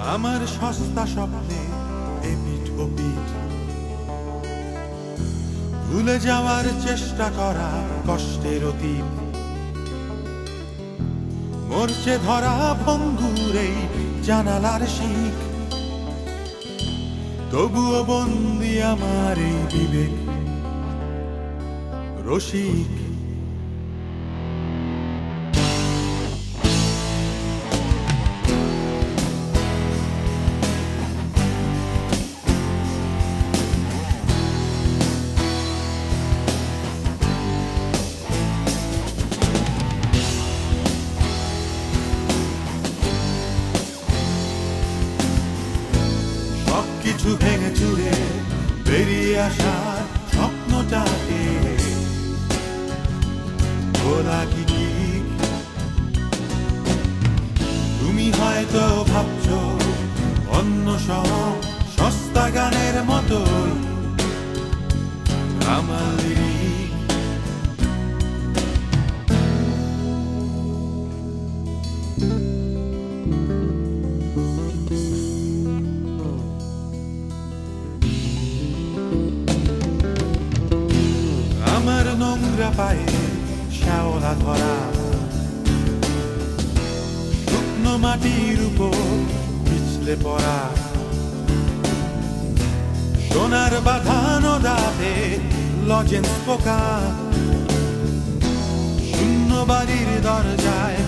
আমার সস্তা স্বপ্নে এপিঠ ওপিঠ ভুলে যাওয়ার চেষ্টা করা কষ্টের অতীত। মরছে ধরা ভঙ্গুর এই জানালার শিখ। তবুও বন্দি আমার এই বিবেক। রসিক সবকিছু ভেঙে চুরে বেরিয়ে আসার স্বপ্নটাকে ওরা কি? তুমি হয়তো ভাবছ অন্য সব সস্তা গানের মতো পায়ে শ্যাওলা ধরা শুকনো মাটির উপর পিছলে পড়া সোনার বাঁধানো দাঁতে লজেন্স পোকা শূন্য বাড়ির দরজায়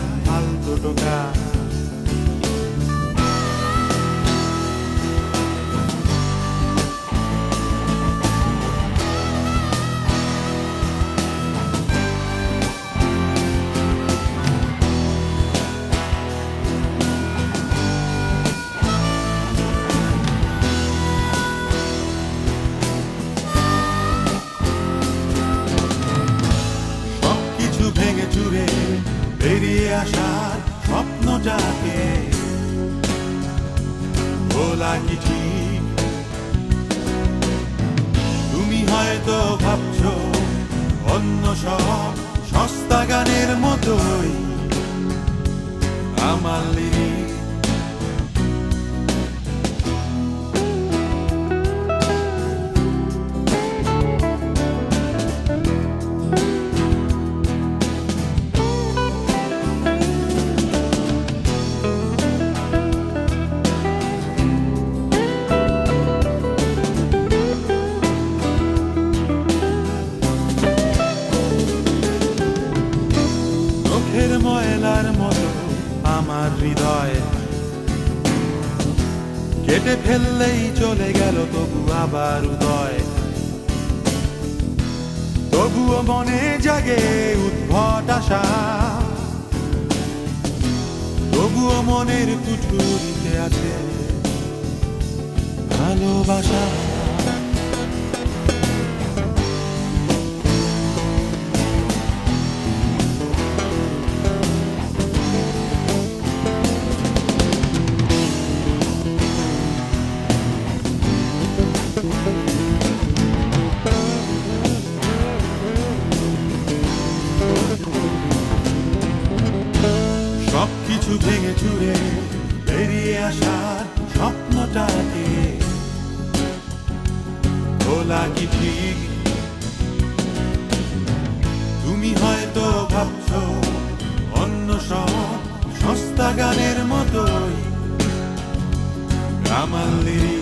আসার স্বপ্নটাকে ভোলা কি ঠিক? তুমি হয়তো ভাবছ অন্য সব সস্তা গানের মতোই। আমার লিরিক ময়লার মতো আমার হৃদয়। কেটে ফেললেই চলে গেল, তবু আবার উদয়। তবুও মনে জাগে উদ্ভট আশা। তবুও মনের কুঠুরিতে আছে ভালোবাসা। সবকিছু ভেঙে বেরিয়ে আসার স্বপ্নটাকে কি? ঠিক? তুমি হয়তো ভাবছ অন্য সব সস্তা গানের মতোই।